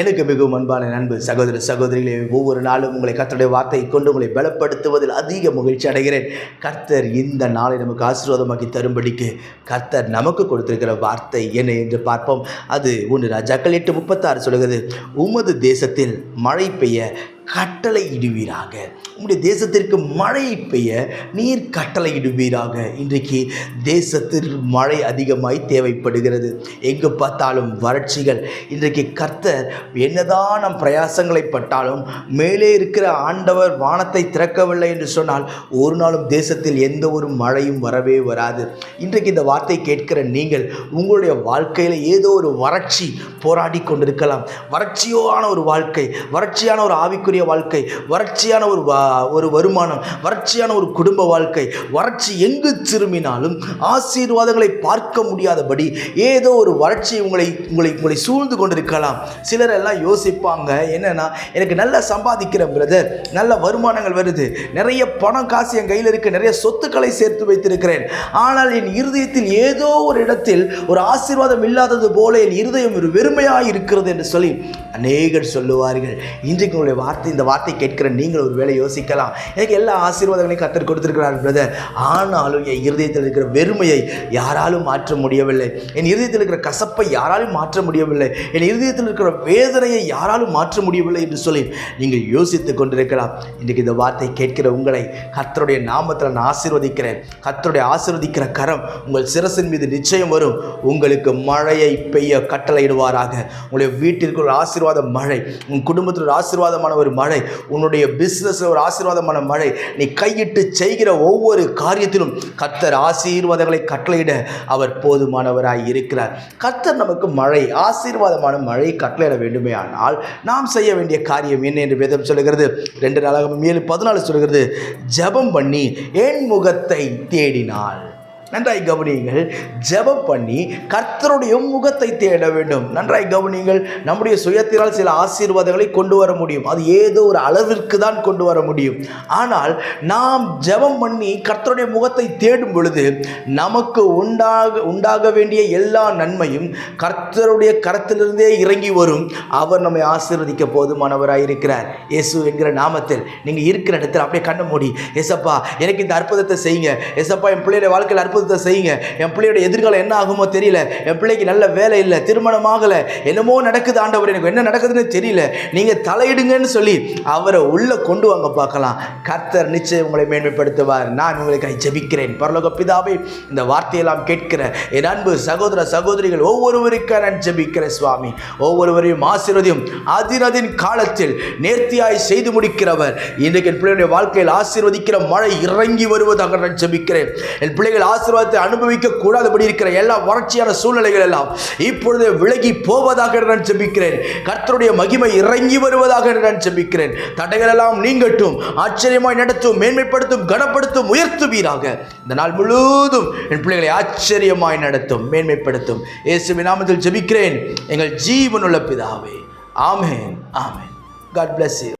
எனக்கு மிகவும் அன்பான நண்பு சகோதர சகோதரிகளே ஒவ்வொரு நாளும் உங்களை கர்த்தருடைய வார்த்தையை கொண்டு உங்களை பலப்படுத்துவதில் அதிக மகிழ்ச்சி அடைகிறேன். கர்த்தர் இந்த நாளை நமக்கு ஆசீர்வாதமாக்கி தரும்படிக்கு கர்த்தர் நமக்கு கொடுத்திருக்கிற வார்த்தை என்ன என்று பார்ப்போம். அது ஒன்று ராஜாக்கள் எட்டு முப்பத்தாறு சொல்கிறது உமது தேசத்தில் மழை பெய்ய கட்டளை இடுவீராக உங்களுடைய தேசத்திற்கு மழை பெய்ய நீர் கட்டளை இடுவீராக இன்றைக்கு தேசத்தில் மழை அதிகமாய் தேவைப்படுகிறது. எங்கு பார்த்தாலும் வறட்சிகள். இன்றைக்கு கர்த்தர் என்னதான் நம் பிரயாசங்களை பட்டாலும் மேலே இருக்கிற ஆண்டவர் வானத்தை திறக்கவில்லை என்று சொன்னால் ஒரு நாளும் தேசத்தில் எந்த ஒரு மழையும் வரவே வராது. இன்றைக்கு இந்த வார்த்தை கேட்கிற நீங்கள் உங்களுடைய வாழ்க்கையில் ஏதோ ஒரு வறட்சி போராடி கொண்டிருக்கலாம். வறட்சியான ஒரு வாழ்க்கை வறட்சியான ஒரு ஆவிக்குரிய வாழ்க்கை வறட்சியான ஒரு வா- ஒரு வருமானம் வறட்சியான ஒரு குடும்ப வாழ்க்கை வறட்சி எங்கு திரும்பினாலும் ஆசீர்வாதங்களை பார்க்க முடியாதபடி ஏதோ ஒரு வறட்சி உங்களை உங்களை உங்களை சூழ்ந்து கொண்டிருக்கலாம். சிலர் எல்லாம் யோசிப்பாங்க என்னன்னா எனக்கு நல்லா சம்பாதிக்கிற பிரதர் நல்ல வருமானங்கள் வருது நிறைய பணம் காசு என் கையில் இருக்க நிறைய சொத்துக்களை சேர்த்து வைத்திருக்கிறேன். ஆனால் என் இருதயத்தில் ஏதோ ஒரு இடத்தில் ஒரு ஆசீர்வாதம் இல்லாதது போல என் இருதயம் ஒரு வெறுமையாக இருக்கிறது என்று சொல்லி அநேகர் சொல்லுவார்கள். இன்றைக்கு உங்களுடைய வார்த்தை இந்த வார்த்தை கேட்கிற நீங்கள் ஒரு வேலை யோசிக்கலாம். எனக்கு எல்லா ஆசீர்வாதங்களையும் கத்தர் கொடுத்துருக்கிறார் பிரதர் ஆனாலும் என் இருதயத்தில் இருக்கிற வெறுமையை யாராலும் மாற்ற முடியவில்லை. என் இருதயத்தில் இருக்கிற கசப்பை யாராலும் மாற்ற முடியவில்லை. என் இருதயத்தில் இருக்கிற வேதனையை யாராலும் மாற்ற முடியவில்லை என்று சொல்லி நீங்கள் யோசித்துக் கொண்டிருக்கலாம். இன்றைக்கு இந்த வார்த்தை கேட்கிற உங்களை கத்தருடைய நாமத்தில் நான் ஆசீர்வதிக்கிறேன். கத்தருடைய ஆசீர்வதிக்கிற கரம் உங்கள் சிரசின் மீது நிச்சயம் வரும். உங்களுக்கு மழையை பெய்ய கட்டளையிடுவாராக. உங்களுடைய வீட்டிற்கு ஒரு ஆசீர்வாத மழை உங்கள் குடும்பத்தில் ஒரு ஆசீர்வாதமான ஒரு மழை உன்னுடைய பிஸ்னஸில் ஒரு ஆசீர்வாதமான மழை நீ கையிட்டு செய்கிற ஒவ்வொரு காரியத்திலும் கர்த்தர் ஆசீர்வாதங்களை கட்டளையிட அவர் போதுமானவராய் இருக்கிறார். கர்த்தர் நமக்கு மழை ஆசீர்வாதமான மழை கட்டளையிட வேண்டுமே ஆனால் நாம் செய்ய வேண்டிய காரியம் என்ன என்று வேதம் சொல்லுகிறது? ரெண்டு நாளாக ஏழு பதினாலு சொல்கிறது ஜெபம் பண்ணி என் முகத்தை தேடினாள். நன்றாய் கவனியுங்கள். ஜெபம் பண்ணி கர்த்தருடைய முகத்தை தேட வேண்டும். நன்றாய் கவனியுங்கள். நம்முடைய சுயத்தினால் சில ஆசீர்வாதங்களை கொண்டு வர முடியும். அது ஏதோ ஒரு அளவிற்கு தான் கொண்டு வர முடியும். ஆனால் நாம் ஜெபம் பண்ணி கர்த்தருடைய முகத்தை தேடும் பொழுது நமக்கு உண்டாக உண்டாக வேண்டிய எல்லா நன்மையும் கர்த்தருடைய கரத்திலிருந்தே இறங்கி வரும். அவர் நம்மை ஆசீர்வதிக்க போதுமானவராக இருக்கிறார். இயேசு என்கிற நாமத்தில் நீங்கள் இருக்கிற இடத்துல அப்படியே கண்ண மூடி எசப்பா எனக்கு இந்த அற்புதத்தை செய்யுங்க. எசப்பா என் பிள்ளையோட வாழ்க்கையில் அற்புதத்தை செய்யுங்க. என் பிள்ளையோட எதிர்காலம் என்ன ஆகுமோ தெரியல. என் பிள்ளைக்கு நல்ல வேலை இல்லை திருமணம் ஆகலை என்னமோ நடக்குது ஆண்டவர் எனக்கு என்ன நடக்குதுன்னு தெரியல. நீங்கள் தலையிடுங்கன்னு சொல்லி அவரை உள்ளே கொண்டு வாங்க பார்க்கலாம். கர்த்தர் நிச்சயம் உங்களை மேன்மைப்படுத்துவார். நான் உங்களுக்காக ஜெபிக்கிறேன். பரலோக பிதாவை இந்த வார்த்தையெல்லாம் கேட்கிற என் அன்பு சகோதர சகோதரிகள் ஒவ்வொருவருக்காக நான் ஜெபிக்கிறேன் சுவாமி. ஒவ்வொருவரையும் ஆசீர்வதியும். அதிரதின் காலத்தில் நேர்த்தியாய் செய்து முடிக்கிறவர். இன்றைக்கு என் பிள்ளைகளுடைய வாழ்க்கையில் ஆசீர்வதிக்கிற மழை இறங்கி வருவதாக நான் ஜெபிக்கிறேன். என் பிள்ளைகள் ஆசீர்வாதத்தை அனுபவிக்க கூடாதபடி இருக்கிற எல்லா வறட்சியான சூழ்நிலைகள் எல்லாம் இப்பொழுது விலகி போவதாக நான் செபிக்கிறேன் கர்த்தருடைய மகிமை இறங்கி வருவதாக நான் செபிக்கிறேன் தடைகள் எல்லாம் நீங்கட்டும் ஆச்சரியமாய் நடத்தும் மேன்மைப்படுத்தும் கனப்படுத்தும் உயர்த்துவீராக. இந்த நாள் முழுவதும் என் பிள்ளைகளை ஆச்சரியமாய் நடத்தும் மேன்மைப்படுத்தும். இயேசுவின் நாமத்தில் ஜெபிக்கிறேன். எங்கள் ஜீவனுள்ள பிதாவே. Amen amen. God bless you